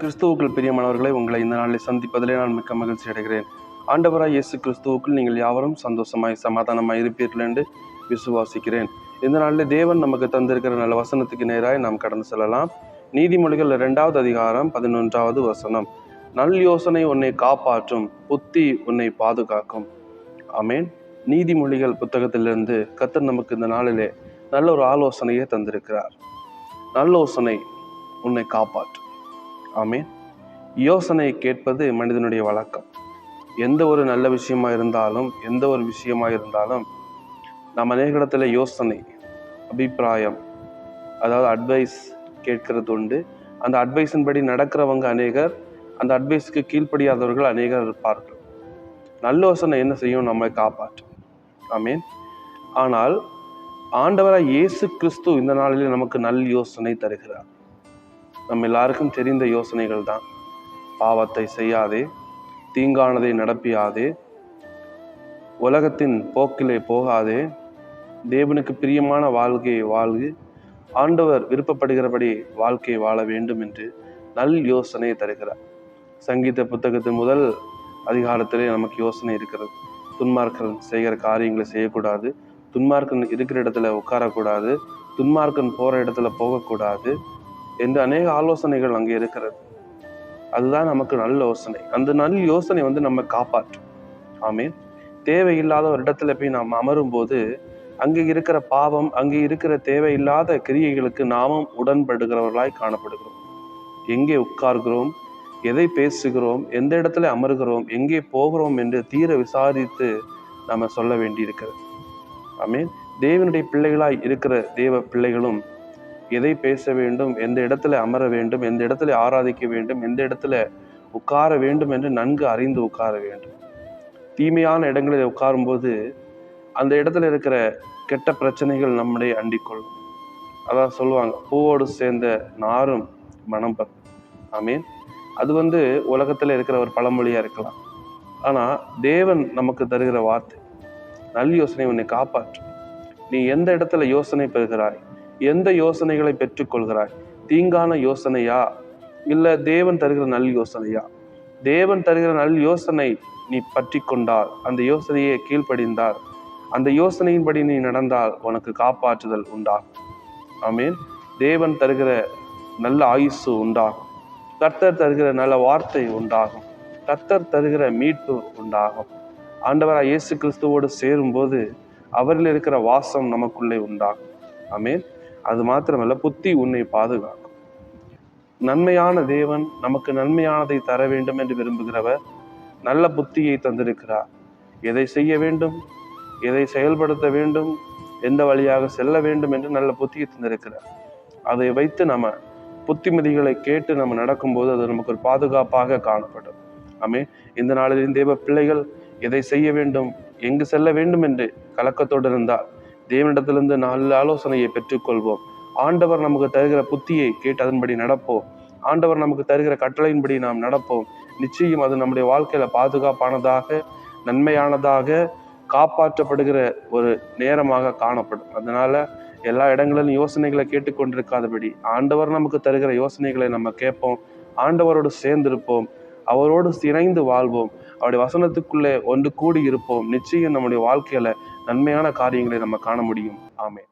கிறிஸ்துவுக்குள் பிரியமானவர்களை உங்களை இந்த நாளில் சந்திப்பதிலே நான் மிக்க மகிழ்ச்சி அடைகிறேன். ஆண்டவராய் இயேசு கிறிஸ்துவுக்குள் நீங்கள் யாவரும் சந்தோஷமாய் சமாதானமாய் இருப்பீர்கள் என்று விசுவாசிக்கிறேன். இந்த நாளில் தேவன் நமக்கு தந்திருக்கிற நல்ல வசனத்துக்கு நேராய் நாம் கடந்து செல்லலாம். நீதிமொழிகள் இரண்டாவது அதிகாரம் பதினொன்றாவது வசனம். நல் யோசனை உன்னை காப்பாற்றும் புத்தி உன்னை பாதுகாக்கும். ஆமேன். நீதிமொழிகள் புத்தகத்திலிருந்து கத்தர் நமக்கு இந்த நாளிலே நல்ல ஒரு ஆலோசனையை தந்திருக்கிறார். நல்லோசனை உன்னை காப்பாற்றும். ஆமீன். யோசனை கேட்பது மனிதனுடைய வழக்கம். எந்த ஒரு நல்ல விஷயமா இருந்தாலும் எந்த ஒரு விஷயமா இருந்தாலும் நம்ம அநேக இடத்துல யோசனை அபிப்பிராயம் அதாவது அட்வைஸ் கேட்கறது உண்டு. அந்த அட்வைஸின் படி நடக்கிறவங்க அநேகர் அந்த அட்வைஸுக்கு கீழ்ப்படியாதவர்கள் அநேகர் இருப்பார்கள். நல்ல யோசனை என்ன செய்யும்? நம்மை காப்பாற்றும். ஆமீன். ஆனால் ஆண்டவராக இயேசு கிறிஸ்து இந்த நாளிலே நமக்கு நல் யோசனை தருகிறார். நம்ம எல்லாருக்கும் தெரிந்த யோசனைகள் தான் பாவத்தை செய்யாதே தீங்கானதை நடப்பியாதே உலகத்தின் போக்கிலே போகாதே தேவனுக்கு பிரியமான வாழ்க்கையை வாழ்கு ஆண்டவர் விருப்பப்படுகிறபடி வாழ்க்கையை வாழ வேண்டும் என்று நல் யோசனையை தருகிறார். சங்கீத புத்தகத்தின் முதல் அதிகாரத்திலே நமக்கு யோசனை இருக்கிறது. துன்மார்க்கன் செய்கிற காரியங்களை செய்யக்கூடாது. துன்மார்க்கன் இருக்கிற இடத்துல உட்காரக்கூடாது. துன்மார்க்கன் போகிற இடத்துல போகக்கூடாது. என்று அநேக ஆலோசனைகள் அங்கே இருக்கிறது. அதுதான் நமக்கு நல்ல யோசனை. அந்த நல்ல யோசனை வந்து நம்ம காப்பாற்றும். ஆமே தேவையில்லாத ஒரு இடத்துல போய் நாம் அமரும் போது அங்கே இருக்கிற பாவம் அங்கே இருக்கிற தேவையில்லாத கிரியைகளுக்கு நாமும் உடன்படுகிறவர்களாய் காணப்படுகிறோம். எங்கே உட்கார்கிறோம் எதை பேசுகிறோம் எந்த இடத்துல அமர்கிறோம் எங்கே போகிறோம் என்று தீர விசாரித்து நாம் சொல்ல வேண்டியிருக்கிறது. ஆமே தேவனுடைய பிள்ளைகளாய் இருக்கிற தேவ பிள்ளைகளும் எதை பேச வேண்டும் எந்த இடத்துல அமர வேண்டும் எந்த இடத்துல ஆராதிக்க வேண்டும் எந்த இடத்துல உட்கார வேண்டும் என்று நன்கு அறிந்து உட்கார வேண்டும். தீமையான இடங்களில் உட்காரும்போது அந்த இடத்துல இருக்கிற கெட்ட பிரச்சனைகள் நம்முடைய அண்டிக்கொள்ளும் அதான் சொல்லுவாங்க பூவோடு சேர்ந்த நாரும் மனம் பர் ஆமீன். அது வந்து உலகத்தில் இருக்கிற ஒரு பழமொழியாக இருக்கலாம். ஆனால் தேவன் நமக்கு தருகிற வார்த்தை நல் யோசனை உன்னை காப்பாற்றும். நீ எந்த இடத்துல யோசனை பெறுகிறாய்? எந்த யோசனைகளை பெற்றுக்கொள்கிறாய்? தீங்கான யோசனையா? இல்லை தேவன் தருகிற நல் யோசனையா? தேவன் தருகிற நல் யோசனை நீ பற்றி கொண்டால் அந்த யோசனையை கீழ்ப்படிந்தால் அந்த யோசனையின்படி நீ நடந்தால் உனக்கு காப்பாற்றுதல் உண்டாகும். ஆமீன். தேவன் தருகிற நல்ல ஆயுசு உண்டாகும். கர்த்தர் தருகிற நல்ல வார்த்தை உண்டாகும். கர்த்தர் தருகிற மீட்பு உண்டாகும். ஆண்டவராக இயேசு கிறிஸ்துவோடு சேரும்போது அவரில் இருக்கிற வாசம் நமக்குள்ளே உண்டாகும். ஆமீன். அது மாத்திரமல்ல புத்தி உன்னை பாதுகாக்கும். நன்மையான தேவன் நமக்கு நன்மையானதை தர வேண்டும் என்று விரும்புகிறவர் நல்ல புத்தியை தந்திருக்கிறார். எதை செய்ய வேண்டும் எதை செயல்படுத்த வேண்டும் எந்த வழியாக செல்ல வேண்டும் என்று நல்ல புத்தியை தந்திருக்கிறார். அதை வைத்து நம்ம புத்திமதிகளை கேட்டு நம்ம நடக்கும்போது அது நமக்கு ஒரு பாதுகாப்பாக காணப்படும். ஆமே இந்த நாளில் தேவ பிள்ளைகள் எதை செய்ய வேண்டும் எங்கு செல்ல வேண்டும் என்று கலக்கத்தோடு இருந்தால் தேவனிடத்திலிருந்து நல்ல ஆலோசனையை பெற்றுக்கொள்வோம். ஆண்டவர் நமக்கு தருகிற புத்தியை கேட்டு அதன்படி நடப்போம். ஆண்டவர் நமக்கு தருகிற கட்டளையின்படி நாம் நடப்போம். நிச்சயம் அது நம்முடைய வாழ்க்கையில பாதுகாப்பானதாக நன்மையானதாக காப்பாற்றப்படுகிற ஒரு நேரமாக காணப்படும். அதனால எல்லா இடங்களிலும் யோசனைகளை கேட்டுக்கொண்டிருக்காதபடி ஆண்டவர் நமக்கு தருகிற யோசனைகளை நம்ம கேட்போம். ஆண்டவரோடு சேர்ந்திருப்போம். அவரோடு இணைந்து வாழ்வோம். அவருடைய வசனத்துக்குள்ளே ஒன்று கூடி இருப்போம் நிச்சயம் நம்முடைய வாழ்க்கையில் நன்மையான காரியங்களை நம்ம காண முடியும். ஆமே